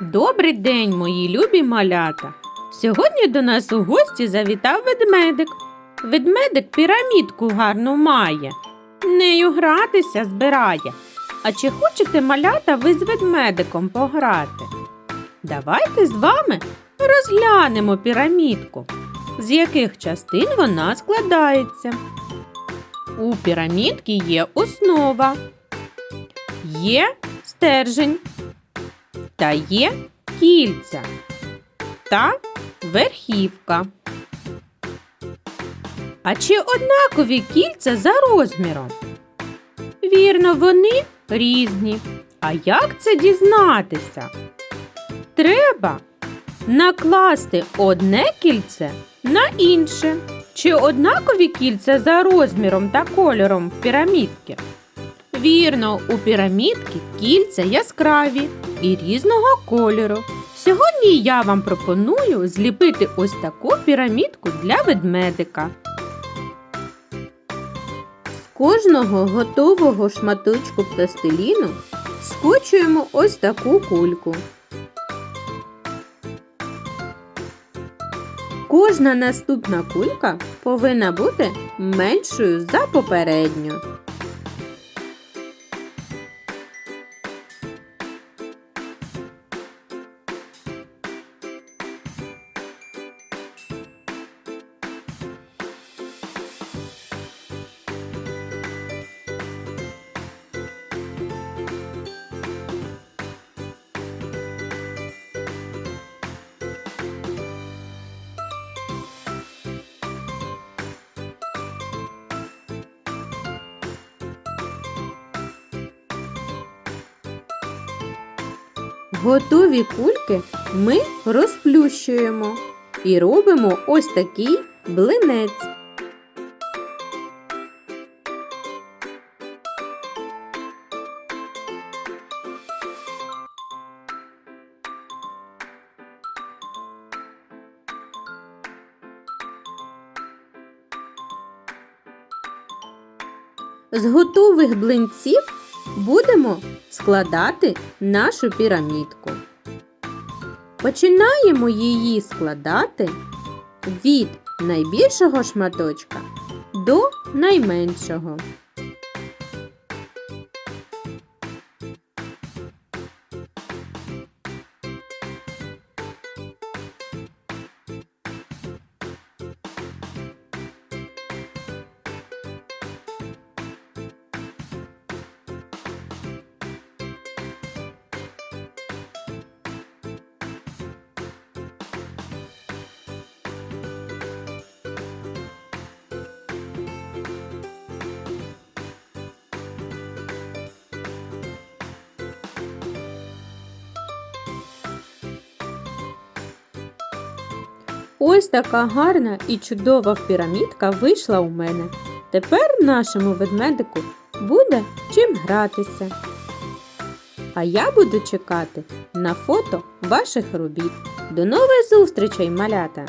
Добрий день, мої любі малята! Сьогодні до нас у гості завітав ведмедик. Ведмедик пірамідку гарну має, нею гратися збирає. А чи хочете малята ви з ведмедиком пограти? Давайте з вами розглянемо пірамідку, з яких частин вона складається. У пірамідки є основа, є стержень та є кільця та верхівка. А чи однакові кільця за розміром? Вірно, вони різні. А як це дізнатися? Треба накласти одне кільце на інше. Чи однакові кільця за розміром та кольором в пірамідки? Вірно, у пірамідки кільця яскраві і різного кольору. Сьогодні я вам пропоную зліпити ось таку пірамідку для ведмедика. З кожного готового шматочку пластиліну скочуємо ось таку кульку. Кожна наступна кулька повинна бути меншою за попередню. Готові кульки ми розплющуємо і робимо ось такий блинець. З готових блинців будемо складати нашу пірамідку. Починаємо її складати від найбільшого шматочка до найменшого. Ось така гарна і чудова пірамідка вийшла у мене. Тепер нашому ведмедику буде чим гратися. А я буду чекати на фото ваших робіт. До нових зустрічей, малята!